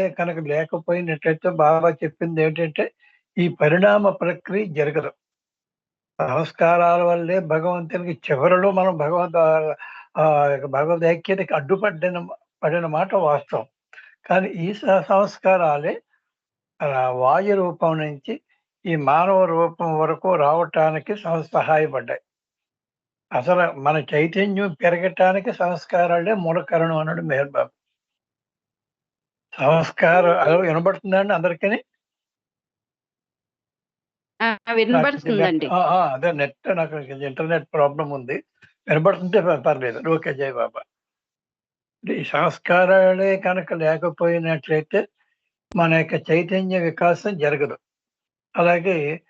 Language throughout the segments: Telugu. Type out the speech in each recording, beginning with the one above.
కనుక లేకపోయినట్లయితే బాబా చెప్పింది ఏంటంటే ఈ పరిణామ ప్రక్రియ జరగదు. సంస్కారాల వల్లే భగవంతునికి చివరిలో మనం భగవంత ఆ, భగవద్ ఐక్యతకి అడ్డుపడిన పడిన మాట వాస్తవం. కానీ ఈ స- సంస్కారాలే వాయు రూపం నుంచి ఈ మానవ రూపం వరకు రావటానికి సహాయపడ్డాయి. అసలు మన చైతన్యం పెరగటానికి సంస్కారాలే మూల కారణం అన్నాడు మేర్బాబు బాబు సంస్కారం అలా వినబడుతుందండి అందరికీ? వినబడుతుందండి. అదే నెట్ నాకు ఇంటర్నెట్ ప్రాబ్లం ఉంది. వినబడుతుంటే పర్లేదు. ఓకే జై బాబా. ఈ సంస్కారాలే కనుక లేకపోయినట్లయితే మన యొక్క చైతన్య వికాసం జరగదు. అలాగే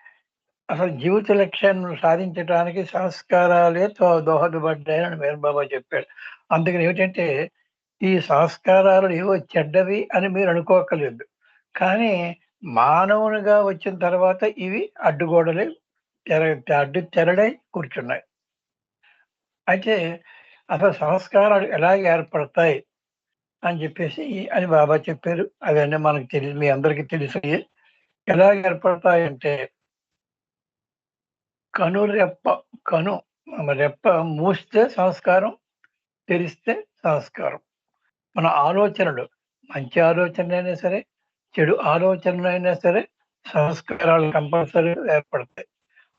అసలు జీవిత లక్ష్యాన్ని సాధించడానికి సంస్కారాలే తో- దోహదపడ్డాయని మేరు బాబా చెప్పాడు. అందుకని ఏమిటంటే ఈ సంస్కారాలు ఏవో చెడ్డవి అని మీరు అనుకోకలేదు కానీ మానవునిగా వచ్చిన తర్వాత ఇవి అడ్డుగోడలే తెర అడ్డు తెరడై కూర్చున్నాయి. అయితే అసలు సంస్కారాలు ఎలా ఏర్పడతాయి అని చెప్పేసి అని బాబా చెప్పారు. అవన్నీ మనకు తెలియదు మీ అందరికీ తెలుసు. ఎలా ఏర్పడతాయి అంటే కను రెప్ప కను రెప్ప మూస్తే సంస్కారం తెరిస్తే సంస్కారం. మన ఆలోచనలు మంచి ఆలోచనలైనా అయినా సరే చెడు ఆలోచనలు అయినా సరే సంస్కారాలు కంపల్సరీ ఏర్పడతాయి.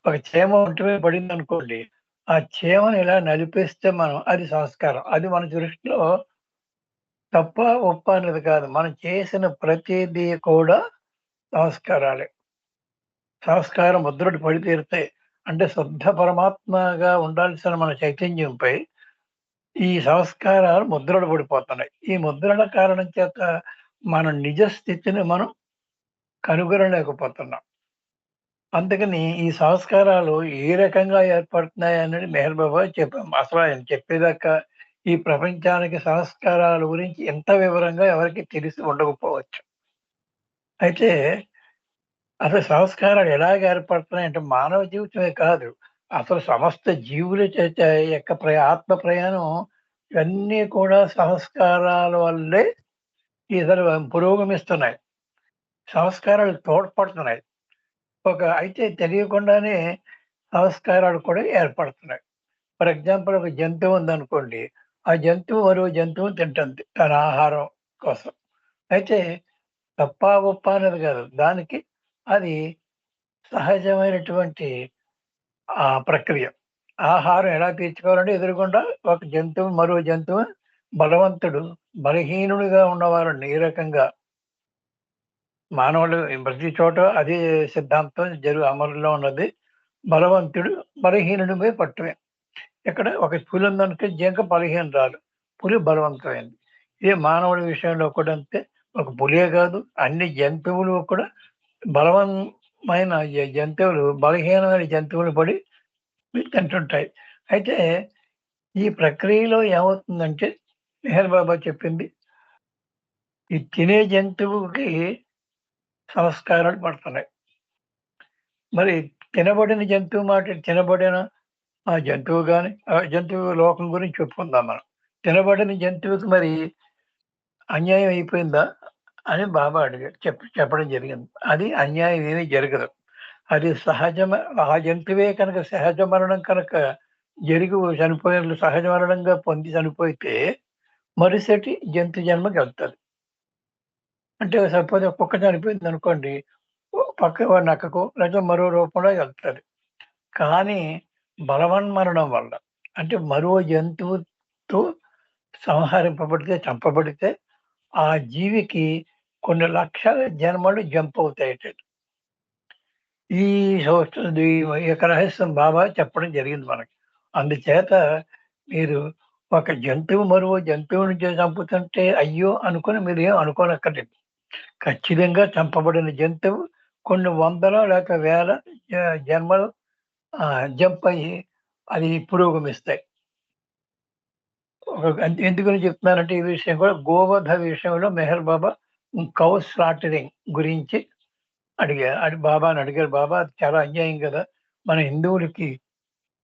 ఒక చీమ ఒంటిపై పడింది అనుకోండి ఆ చీమను ఇలా నలిపేస్తే మనం అది సంస్కారం. అది మన దృష్టిలో తప్ప ఒప్ప అనేది కాదు. మనం చేసిన ప్రతిదీ కూడా సంస్కారాలే. సంస్కారం ముద్రడు పడి తీరుతాయి అంటే శుద్ధ పరమాత్మగా ఉండాల్సిన మన చైతన్యంపై ఈ సంస్కారాలు ముద్రలు పడిపోతున్నాయి. ఈ ముద్రల కారణం చేత మన నిజ స్థితిని మనం కనుగొనలేకపోతున్నాం. అందుకని ఈ సంస్కారాలు ఏ రకంగా ఏర్పడుతున్నాయి అనేది మెహర్ బాబా చెప్పాం అసలు ఆయన చెప్పేదాకా ఈ ప్రపంచానికి సంస్కారాల గురించి ఎంత వివరంగా ఎవరికి తెలిసి ఉండకపోవచ్చు. అయితే అసలు సంస్కారాలు ఎలాగ ఏర్పడుతున్నాయి అంటే మానవ జీవితమే కాదు. అసలు సమస్త జీవుల చేత యొక్క ప్రయా ఆత్మ ప్రయాణం ఇవన్నీ కూడా సంస్కారాల వల్లే ఇతరు పురోగమిస్తున్నాయి. సంస్కారాలు తోడ్పడుతున్నాయి. ఒక అయితే తెలియకుండానే సంస్కారాలు కూడా ఏర్పడుతున్నాయి. ఫర్ ఎగ్జాంపుల్ ఒక జంతువు ఉందనుకోండి ఆ జంతువు మరో జంతువు తింటుంది తన ఆహారం కోసం. అయితే తప్ప గొప్ప అనేది కాదు. దానికి అది సహజమైనటువంటి ఆ ప్రక్రియ. ఆహారం ఎలా తీర్చుకోవాలంటే ఎదురుకుండా ఒక జంతువు మరో జంతువు బలవంతుడు బలహీనుడిగా ఉన్నవారు ఏ రకంగా. మానవులు ప్రతి చోట అదే సిద్ధాంతం జరు అమలులో ఉన్నది. బలవంతుడు బలహీనుడిపై పట్టుమే ఇక్కడ ఒక పులి ఉందనుకో జింక బలహీనరాలు. పులి బలవంతమైంది. ఇదే మానవుడి విషయంలో కూడా అంతే. ఒక పులియే కాదు అన్ని జంతువులు కూడా బలవం మైన జంతువులు బలహీనమైన జంతువులు పడి తింటుంటాయి అయితే ఈ ప్రక్రియలో ఏమవుతుందంటే మెహర్ బాబా చెప్పింది ఈ తినే జంతువుకి సంస్కారాలు పడుతున్నాయి మరి తినబడిన జంతువు మాట తినబడిన ఆ జంతువు కానీ ఆ జంతువు లోకం గురించి చెప్పుకుందాం మనం. తినబడిన జంతువుకి మరి అన్యాయం అయిపోయిందా? అని బాబా అడిగాడు చెప్ చెప్పడం జరిగింది. అది అన్యాయం ఏమీ జరగదు. అది సహజమ ఆ జంతువే కనుక సహజ మరణం కనుక జరిగి చనిపోయిన సహజ మరణంగా పొంది చనిపోతే మరుసటి జంతు జన్మకి వెళ్తుంది. అంటే సపోజ్ కుక్క చనిపోయింది అనుకోండి పక్క నక్కకు లేదా మరో రూపంలో వెళ్తుంది. కానీ బలవన్మరణం వల్ల అంటే మరో జంతువుతో సంహరింపబడితే చంపబడితే ఆ జీవికి కొన్ని లక్షల జన్మలు జంప్ అవుతాయట ఈ సంవత్సరం యొక్క రహస్యం బాబా చెప్పడం జరిగింది మనకి. అందుచేత మీరు ఒక జంతువు మరో జంతువు నుంచి చంపుతుంటే అయ్యో అనుకుని మీరు ఏం అనుకోనక్కర్లేదు. ఖచ్చితంగా చంపబడిన జంతువు కొన్ని వందల లేక వేల జ- జన్మలు జంప్ అయ్యి అది పురోగమిస్తాయి. ఒక ఎందుకని చెప్తున్నానంటే ఈ విషయం కూడా గోవధ విషయంలో మెహర్ బాబా కౌ స్లాటరింగ్ గురించి అడిగా. అడి బాబాని అడిగారు. బాబా అది చాలా అన్యాయం కదా. మన హిందువులకి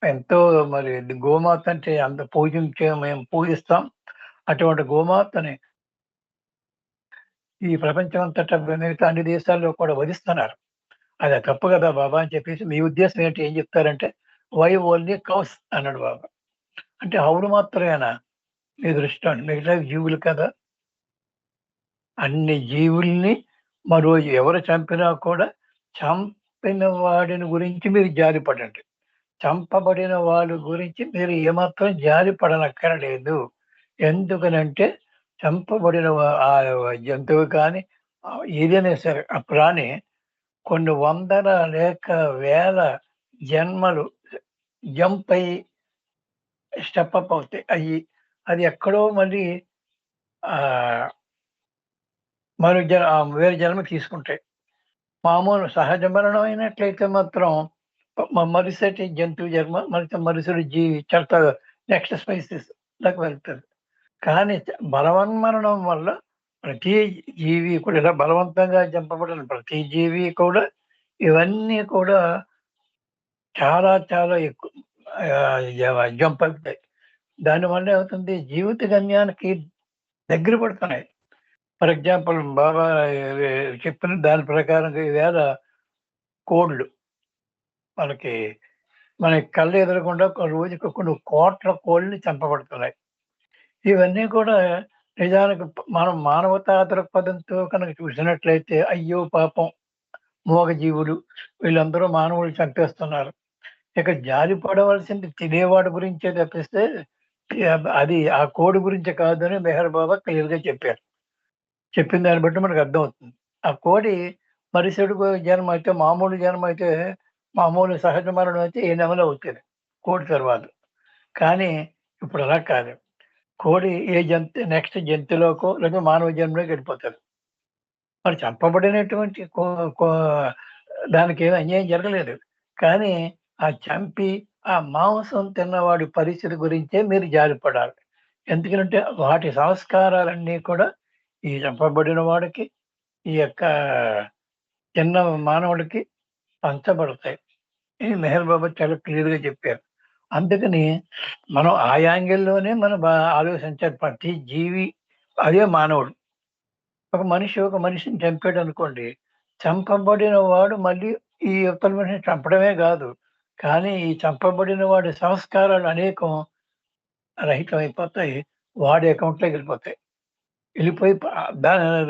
ఎంతో మరి గోమాత అంటే అంత పూజించే మేము పూజిస్తాం. అటువంటి గోమాతని ఈ ప్రపంచం అంతటా మిగతా అన్ని దేశాల్లో కూడా వధిస్తున్నారు. అది తప్పు కదా బాబా అని చెప్పేసి మీ ఉద్దేశం ఏంటి? ఏం చెప్తారంటే వై ఓన్లీ కౌస్ అన్నాడు బాబా. అంటే అవును మాత్రమేనా? మీ దృష్టి మిగతా జీవులు కదా. అన్ని జీవుల్ని మరో ఎవరు చంపినా కూడా చంపిన వాడిని గురించి మీరు జారిపడండి చంపబడిన వాళ్ళ గురించి మీరు ఏమాత్రం జారిపడనక్కరలేదు ఎందుకనంటే చంపబడిన ఆ జంతువు కానీ ఏదైనా సరే ఆ ప్రాణి కొన్ని వందల లేక వేల జన్మలు జంప్ అయ్యి స్టెప్ అప్ అవుతాయి. అయ్యి అది ఎక్కడో మళ్ళీ మరు జన వేరే జన్మ తీసుకుంటాయి మామూలు సహజ మరణం అయినట్లయితే మాత్రం మరుసటి జంతువు జన్మ మరుస మరుసటి జీవి చెత్త నెక్స్ట్ స్పైసెస్ దాకా వెళ్తుంది. కానీ బలవన్ బలవన్మరణం వల్ల ప్రతి జీవి కూడా ఇలా బలవంతంగా చంపబడిన ప్రతి జీవి కూడా ఇవన్నీ కూడా చాలా చాలా ఎక్కువ జంప్ అవుతాయి దానివల్ల ఏమవుతుంది? జీవిత గమ్యానికి దగ్గర పడుతున్నాయి. ఫర్ ఎగ్జాంపుల్ బాబా చెప్పిన దాని ప్రకారం ఈవేళ కోళ్ళు. మనకి మనకి కళ్ళు ఎదురకుండా ఒక రోజుకి కొన్ని కోట్ల కోళ్ళు చంపబడుతున్నాయి. ఇవన్నీ కూడా నిజానికి మనం మానవతా దృక్పథంతో కనుక చూసినట్లయితే అయ్యో పాపం మూగజీవులు వీళ్ళందరూ మానవులు చంపేస్తున్నారు. ఇక జాలి పడవలసింది తినేవాడి గురించే తప్పిస్తే అది ఆ కోడి గురించి కాదని మెహర్ బాబా క్లియర్గా చెప్పారు. చెప్పిన దాన్ని బట్టి మనకు అర్థమవుతుంది. ఆ కోడి మరుసటి జన్మ అయితే మామూలు జన్మ అయితే మామూలు సహజ మరణం అయితే ఏ నెమలో అవుతుంది? కోడి తర్వాత. కానీ ఇప్పుడు అలా కాదు. కోడి ఏ జంతు నెక్స్ట్ జంతులోకో లేదా మానవ జన్మలోకి వెళ్ళిపోతారు. మరి చంపబడినటువంటి కో- కో- దానికి ఏమీ అన్యాయం జరగలేదు. కానీ ఆ చంపి ఆ మాంసం తిన్నవాడి పరిస్థితి గురించే మీరు జారిపడాలి. ఎందుకంటే వాటి సంస్కారాలన్నీ కూడా ఈ చంపబడిన వాడికి ఈ యొక్క చిన్న మానవుడికి పంచబడతాయి. ఇది మెహర్ బాబా చాలా క్లియర్గా చెప్పారు. అందుకని మనం ఆ యాంగిల్లోనే మనం ఆలోచించాలి. ప్రతి జీవి అదే మానవుడు. ఒక మనిషి ఒక మనిషిని చంపాడు అనుకోండి చంపబడిన వాడు మళ్ళీ ఈ యొక్క మనిషిని చంపడమే కాదు. కానీ ఈ చంపబడిన వాడి సంస్కారాలు అనేకం రహితం అయిపోతాయి వాడి అకౌంట్లోకి వెళ్ళిపోతాయి. వెళ్ళిపోయి దాని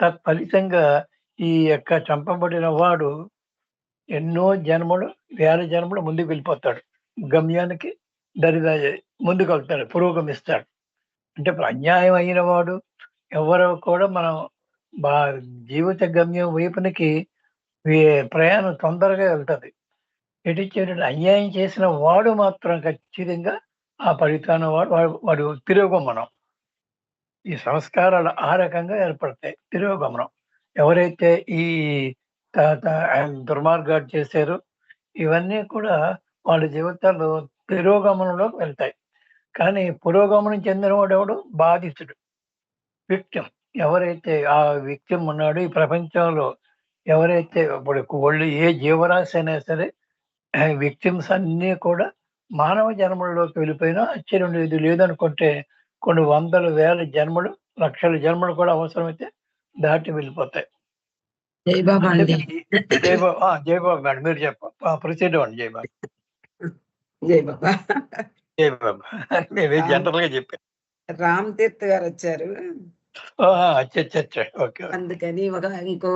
తత్ఫలితంగా ఈ యొక్క చంపబడిన వాడు ఎన్నో జన్మలు వేల జన్మలు ముందుకు వెళ్ళిపోతాడు. గమ్యానికి దరిదా ముందుకు వెళ్తాడు పురోగమిస్తాడు. అంటే ఇప్పుడు అన్యాయం అయిన వాడు ఎవరో కూడా మనం బా జీవిత గమ్యం వైపునికి ప్రయాణం తొందరగా వెళ్తుంది. ఎటు అన్యాయం చేసిన వాడు మాత్రం ఖచ్చితంగా ఆ ఫలితాన వాడు వాడు తిరగం మనం ఈ సంస్కారాలు ఆ రకంగా ఏర్పడతాయి. తిరోగమనం. ఎవరైతే ఈ త- త- దుర్మార్గాలు చేశారో ఇవన్నీ కూడా వాళ్ళ జీవితాల్లో తిరోగమనంలోకి వెళ్తాయి. కానీ పురోగమనం చెందినవాడు ఎవడు? బాధితుడు. విక్టిం ఎవరైతే ఆ విక్టిం ఉన్నాడు ఈ ప్రపంచంలో ఎవరైతే ఇప్పుడు వాళ్ళు ఏ జీవరాశి అయినా సరే విక్టిమ్స్ అన్నీ కూడా మానవ జన్మల్లోకి వెళ్ళిపోయినా ఆశ్చర్యం లేదు. లేదనుకుంటే కొన్ని వందల వేల జన్మలు లక్షల జన్మలు కూడా అవసరమైతే దాటి వెళ్ళిపోతాయి. అండి. జయబాబు జయబాబు మేడం మీరు చెప్ప ప్రొసీడ్ అవ్వండి జయబాబు జై బాబా జయబాబు నేను జనరల్గా చెప్పాను రామ్ తీర్థ్ గారు వచ్చారు. ఓకే. అందుకని ఒక ఇంకో